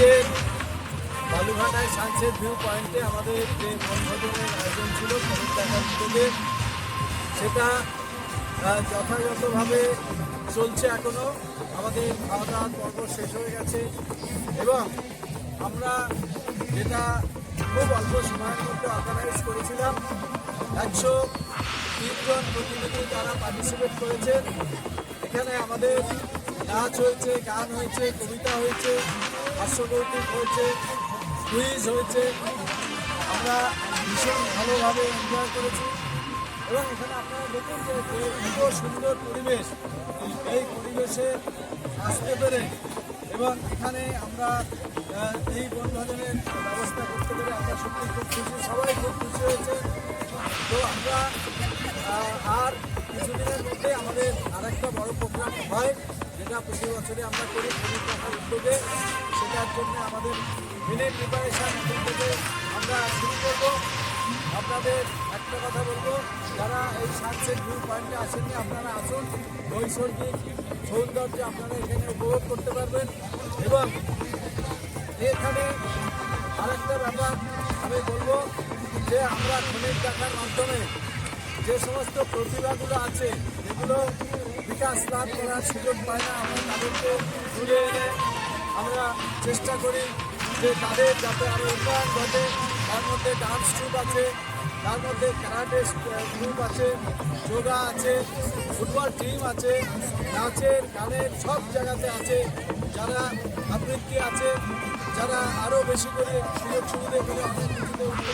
আজকে বালুঘাটায় sunset view পয়েন্টে আমাদের যে বনভোজনের আয়োজন ছিল দেখার উদ্যোগে সেটা যথাযথভাবে চলছে এখনও আমাদের খাওয়া দাওয়ার পর্ব শেষ হয়ে গেছে এবং আমরা যেটা খুব অল্প সময়ের মধ্যে অর্গানাইজ করেছিলাম, একশো তিনজন প্রতিনিধি তারা পার্টিসিপেট করেছেন এখানে আমাদের নাচ হয়েছে, গান হয়েছে, কবিতা হয়েছে হাস্যকৌতুক হয়েছে কুইজ হয়েছে। আমরা ভীষণ ভালোভাবে এনজয় করেছি। এবং এখানে আপনারা দেখুন যে এত সুন্দর পরিবেশ। এই পরিবেশে আসতে পেরে এবং এখানে আমরা এই বনভোজনের ব্যবস্থা করতে পেরে আমরা সত্যি খুব খুশি। সবাই খুব খুশি হয়েছে। তো আমরা আর কিছুদিনের মধ্যে আমাদের আরেকটা বড় প্রোগ্রাম হয়। যেটা প্রতি বছরে আমরা করি শরীর রাখার উদ্যোগে। সেটার জন্য আমাদের মিনি প্রিপারেশন এখন থেকে আমরা শুরু করব। আপনাদের একটা কথা বলব, যারা এই সানসেট ভিউ পয়েন্টে আসেননি, আপনারা আসুন। নৈসর্গিক সৌন্দর্য আপনারা এখানে উপভোগ করতে পারবেন। এবং এখানে আরেকটা ব্যাপার আমি বলব, যে আমরা খনিজ দেখার মাধ্যমে যে সমস্ত প্রতিভাগুলো আছে যেগুলো বিকাশ লাভ করার সুযোগ পায় না, আমরা তাদেরকে তুলে এনে আমরা চেষ্টা করি যে তাদের যাতে আরও উন্নয়ন ঘটে। তার মধ্যে ডান্স ট্রুপ আছে, তার মধ্যে ক্যারাটে গ্রুপ আছে যোগা আছে ফুটবল টিম আছে, নাচের, গানের সব জায়গাতে আছে। যারা আবৃত্তি আছে, যারা আরও বেশি করে সুযোগ সুবিধা করে আবৃত্তিতে উঠতে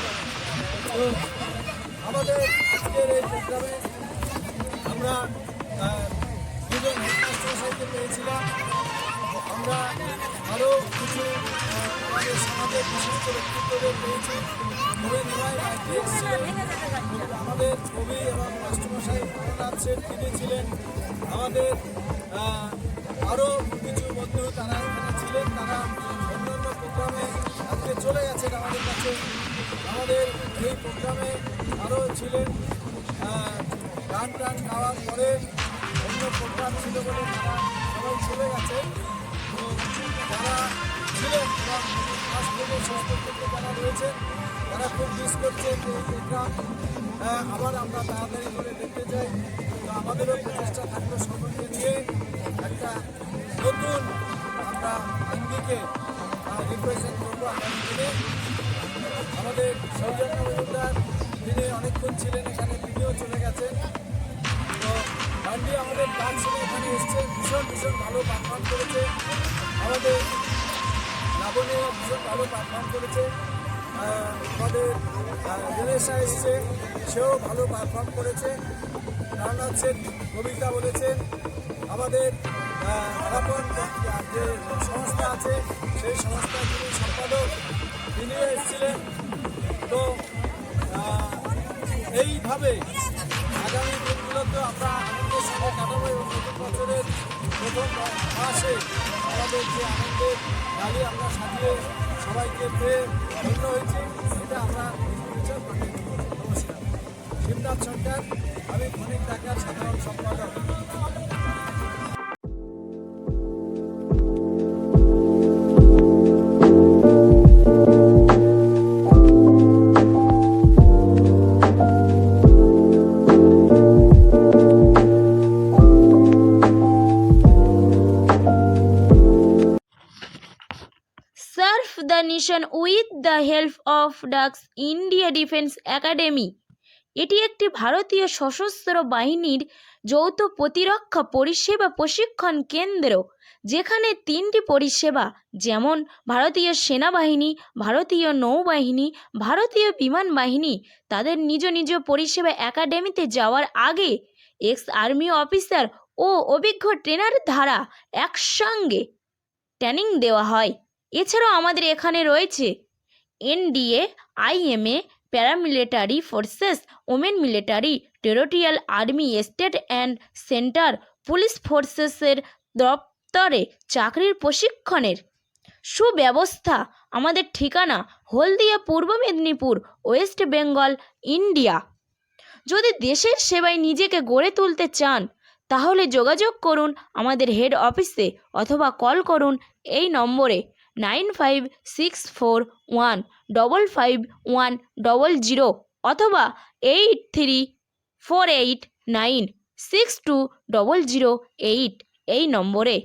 আমাদের আজকের এই প্রোগ্রামে আমরা আমরা আরও কিছু আমাদের সমাজের বিশিষ্ট ব্যক্তিত্বদের পেয়েছি কবি নিমাই আমাদের কবি এবং মাস্টারমশাই প্রণাথ সেন, তিনি ছিলেন আমাদের আরও কিছু বন্ধু তারা এখানে ছিলেন, তারা অন্যান্য প্রোগ্রামে আজকে চলে গেছেন আমাদের কাছে। আমাদের এই প্রোগ্রামে আরও ছিলেন গান টান গাওয়ার পরে অন্য প্রোগ্রাম ছিল বলে তারা সবাই চলে গেছে যারা ছিলেন ফার্স্ট থেকে শেষ পর্যন্ত যারা রয়েছেন, তারা খুব মিস করছে যে এই আবার আমরা তাড়াতাড়ি করে দেখতে চাই। তো আমাদেরও প্রচেষ্টা থাকল সকলকে নিয়ে একটা নতুন আমরা হিন্দিকে রিপ্রেজেন্ট করব আগামী দিনে। আমাদের সৌজন্য মজুমদার, তিনি অনেকক্ষণ ছিলেন এখানে, তিনিও চলে গেছেন। তো গান্ধী আমাদের গান শুনে এখানে এসছে। ভীষণ ভীষণ ভালো পারফর্ম করেছে। আমাদের লাবণীয় ভীষণ ভালো পারফর্ম করেছে। আমাদের গণেশা এসছে। সেও ভালো পারফর্ম করেছে। রামনাথ সেন কবিতা বলেছেন। আমাদের যে সংস্থা আছে, সেই সংস্থার যিনি সম্পাদক, তিনিও এসেছিলেন। তো এইভাবে আগামী দিনগুলোতে আমরা আনন্দের সঙ্গে কাটাবো এবং নতুন বছরের প্রথম মাসে আমাদের যে আনন্দের গাড়ি আমরা সাজিয়ে সবাইকে পেয়ে ধন্য হয়েছি। সেটা আমরা নমস্কার। শিবনাথ সরকার, আমি খনিক the nation with the help of ডাক্স ইন্ডিয়া ডিফেন্স একাডেমি এটি একটি ভারতীয় সশস্ত্র বাহিনীর যৌথ প্রতিরক্ষা পরিষেবা প্রশিক্ষণ কেন্দ্র, যেখানে তিনটি পরিষেবা, যেমন ভারতীয় সেনাবাহিনী, ভারতীয় নৌবাহিনী, ভারতীয় বিমান বাহিনী, তাদের নিজ নিজ পরিষেবা একাডেমিতে যাওয়ার আগে এক্স আর্মি অফিসার ও অভিজ্ঞ ট্রেনার দ্বারা একসঙ্গে ট্রেনিং দেওয়া হয়। এছাড়াও আমাদের এখানে রয়েছে NDA, IMA, paramilitary forces, women military, territorial army, state and centre, police ফোর্সেসের দপ্তরে চাকরির প্রশিক্ষণের সুব্যবস্থা আমাদের ঠিকানা হলদিয়া, পূর্ব মেদিনীপুর, ওয়েস্ট বেঙ্গল, ইন্ডিয়া। যদি দেশের সেবায় নিজেকে গড়ে তুলতে চান, তাহলে যোগাযোগ করুন আমাদের হেড অফিসে অথবা কল করুন এই নম্বরে। Nine five six four one double five one double zero অথবা eight three four eight nine six two double zero eight এই নম্বরে।